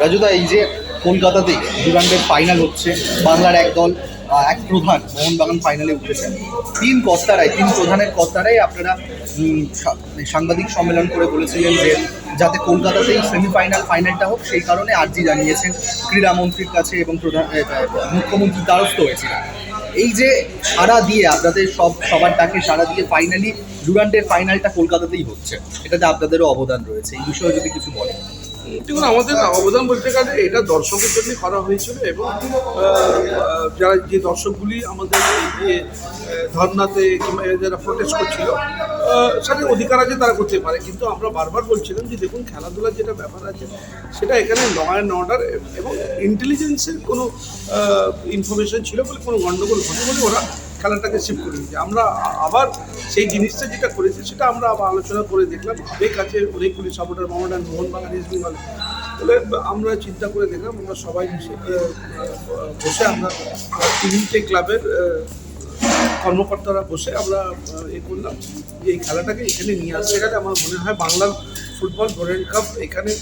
রাজুদা এই যে কলকাতাতেই ডুরান্ডের ফাইনাল হচ্ছে বাংলার এক দল এক প্রধান মোহনবাগান ফাইনালে উঠেছে। তিন কর্তারাই তিন প্রধানের কর্তারাই আপনারা মানে সাংবাদিক সম্মেলন করে বলেছিলেন যে যাতে কলকাতাতেই সেমিফাইনাল ফাইনালটা হোক সেই কারণে আর্জি জানিয়েছেন ক্রীড়ামন্ত্রীর কাছে এবং প্রধান এ, দ্বারস্থ হয়েছিলেন। এই যে সারা দিয়ে আপনাদের সব সবার ডাকে সারা দিয়ে ফাইনালি ডুরান্ডের ফাইনালটা কলকাতাতেই হচ্ছে এটাতে আপনাদেরও অবদান রয়েছে এই বিষয়ে যদি কিছু বলেন। দেখুন, আমাদের অবদান বলতে গেলে এটা দর্শকের জন্য করা হয়েছিল এবং যারা যে দর্শকগুলি আমাদের এই যে ধর্নাতে কিংবা যারা প্রোটেস্ট করছিল সেটা অধিকার আছে তারা করতে পারে। কিন্তু আমরা বারবার বলছিলাম যে দেখুন, খেলাধুলার যেটা ব্যাপার আছে, সেটা এখানে ল অ্যান্ড অর্ডার এবং ইন্টেলিজেন্সের কোনো ইনফরমেশন ছিল বলে কোনো গণ্ডগোল ঘটে বলে ওরা খেলাটাকে শিফট করে দিয়েছে আমরা আবার সেই জিনিসটা যেটা করেছি, সেটা আমরা আবার আলোচনা করে দেখলাম। অনেক আছে অনেকগুলি সাপোর্টার মোহামেডান মোহনবাগান ইস্ট বেঙ্গল তাহলে আমরা চিন্তা করে দেখলাম, আমরা সবাই মিশে বসে আমরা তিনটে ক্লাবের কর্মকর্তারা বসে আমরা এ করলাম যে এই খেলাটাকে এখানে নিয়ে আসতে গেলে আমার মনে হয় বাংলার ফুটবল গোল্ডেন কাপ এখানে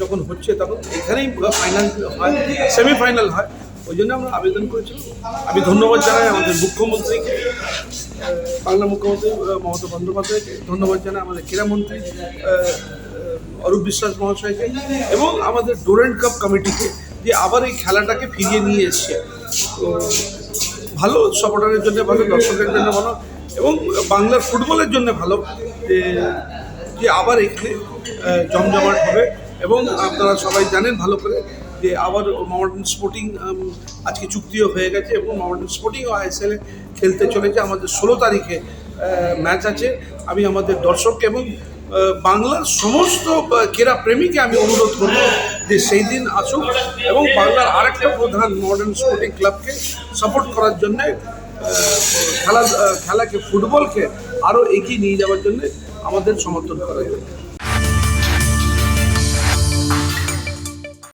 যখন হচ্ছে, তখন এখানেই ফাইনাল হয় সেমিফাইনাল হয়। ওই জন্য আমরা আবেদন করেছিলাম আমি ধন্যবাদ জানাই আমাদের মুখ্যমন্ত্রীকে বাংলা মুখ্যমন্ত্রী মমতা বন্দ্যোপাধ্যায়কে। ধন্যবাদ জানাই আমাদের ক্রীড়ামন্ত্রী অরূপ বিশ্বাস মহাশয়কে এবং আমাদের ডোরেন্ট কাপ কমিটিকে যে আবার এই খেলাটাকে ফিরিয়ে নিয়ে এসছে। তো ভালো সাপোর্টারের জন্য ভালো দর্শকের জন্য ভালো এবং বাংলার ফুটবলের জন্য ভালো যে আবার এখানে জমজমাট হবে এবং আপনারা সবাই জানেন ভালো করে যে আবার মডার্ন স্পোর্টিং আজকে চুক্তিও হয়ে গেছে এবং মডার্ন স্পোর্টিংও আইএসএলে খেলতে চলেছে। আমাদের ষোলো তারিখে ম্যাচ আছে। আমি আমাদের দর্শককে এবং বাংলার সমস্ত ক্রীড়া প্রেমীকে আমি অনুরোধ করব যে সেই দিন আসুক এবং বাংলার আরেকটা প্রধান মডার্ন স্পোর্টিং ক্লাবকে সাপোর্ট করার জন্যে খেলা খেলাকে ফুটবলকে আরও এগিয়ে নিয়ে যাওয়ার জন্য আমাদের সমর্থন করার জন্য